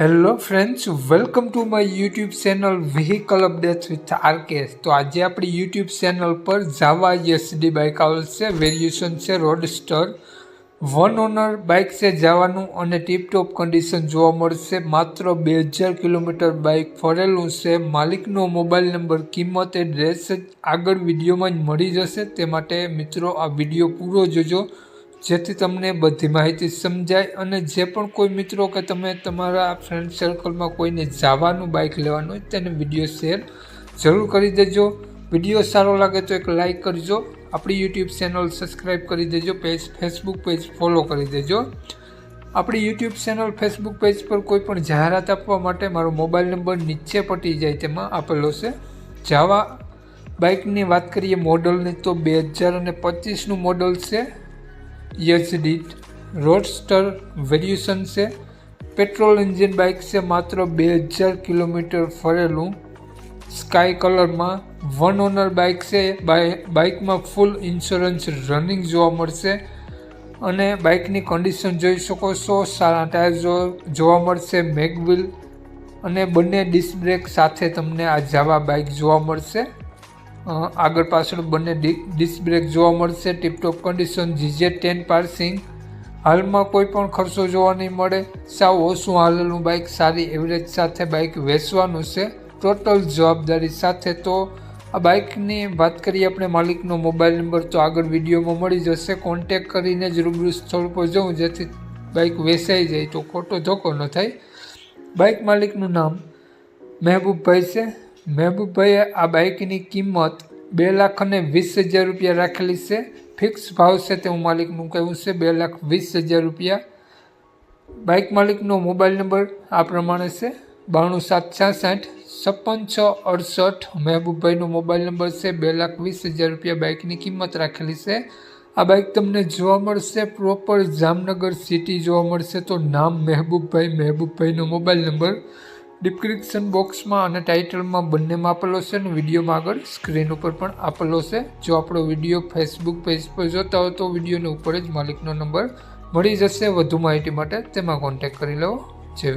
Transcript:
Hello friends welcome to my YouTube channel vehicle updates with RK તો આજે આપણી YouTube channel પર જાવા SD bike આવેલ છે વેરિએશન છે રોડસ્ટર વન ઓનર બાઇક છે જવાનું અને ટીપટોપ કન્ડિશન જોવા મળશે. માત્ર બે હજાર કિલોમીટર બાઇક ફરેલું છે. માલિકનો મોબાઈલ નંબર કિંમત એડ્રેસ આગળ વિડીયોમાં જ મળી જશે. તે માટે મિત્રો, આ વીડિયો પૂરો જોજો. જેથી તમને બધી માહિતી સમજાય અને જે પણ કોઈ મિત્રો કે તમે તમારા ફ્રેન્ડ સર્કલમાં કોઈને જવાનું બાઇક લેવાનું હોય તેને વીડિયો શેર જરૂર કરી દેજો. વીડિયો સારો લાગે તો એક લાઇક કરજો. આપણી યુટ્યુબ ચેનલ સબસ્ક્રાઈબ કરી દેજો. પેજ ફેસબુક પેજ ફોલો કરી દેજો. આપણી યુટ્યુબ ચેનલ ફેસબુક પેજ પર કોઈ પણ જાહેરાત આપવા માટે મારો મોબાઈલ નંબર નીચે પટી જાય તેમાં આપેલો છે. જાવા બાઇકની વાત કરીએ મોડલની તો બે હજાર અને પચીસનું મોડલ છે. યઝડી રોડસ્ટર વેરિએશન છે. પેટ્રોલ એન્જિન બાઇક છે માત્ર બે હજાર કિલોમીટર ફરેલું. સ્કાય કલરમાં વન ઓનર બાઇક છે. બાઇકમાં ફૂલ ઇન્સ્યોરન્સ રનિંગ જોવા મળશે. અને બાઇકની કન્ડિશન જોઈ શકો છો. સારા ટાયર જોવા મળશે મેગવિલ અને બંને ડિસ્ક બ્રેક સાથે તમને આ જાવા બાઇક જોવા મળશે. આગળ પાછળ બંને ડિસ્ક બ્રેક જોવા મળશે. Tiptop condition GJ ten passing હાલમાં કોઈ પણ ખર્ચો જોવા નહીં મળે. સાવ ઓછું હાલેલું બાઇક સારી એવરેજ સાથે બાઇક વેચવાનું છે. ટોટલ જવાબદારી સાથે તો આ બાઇકની વાત કરીએ આપણે માલિકનો મોબાઈલ નંબર તો આગળ વિડીયોમાં મળી જશે. કોન્ટેક કરીને જ રૂબરૂ સ્થળ પર જવું, જેથી બાઇક વેચાઈ જાય તો ખોટો ધોકો ન થાય. બાઇક માલિકનું નામ મહેબૂબભાઈ છે. મહેબૂબભાઈએ આ બાઇકની કિંમત બે લાખ અને વીસ હજાર રૂપિયા રાખેલી છે. ફિક્સ ભાવ છે તેવું માલિકનું કહેવું છે. બે લાખ વીસ હજાર રૂપિયા. બાઇક માલિકનો મોબાઈલ નંબર આ પ્રમાણે છે. બાણું સાત છાસઠ છપ્પન છ અડસઠ. મહેબૂબભાઈનો મોબાઈલ નંબર છે. બે લાખ વીસ હજાર રૂપિયા બાઇકની કિંમત રાખેલી છે. આ બાઇક તમને જોવા મળશે. પ્રોપર જામનગર સિટી જોવા મળશે તો નામ મહેબૂબભાઈ. મહેબૂબભાઈનો મોબાઈલ નંબર ડિસ્ક્રિપ્શન બોક્સમાં અને ટાઇટલમાં બંનેમાં આપેલો છે અને વિડીયોમાં આગળ સ્ક્રીન ઉપર પણ આપેલો છે. જો આપણો વીડિયો ફેસબુક પેજ પર જોતા હો તો વિડીયોની ઉપર જ માલિકનો નંબર મળી જશે. વધુ માહિતી માટે તેમાં કોન્ટેક કરી લો. જય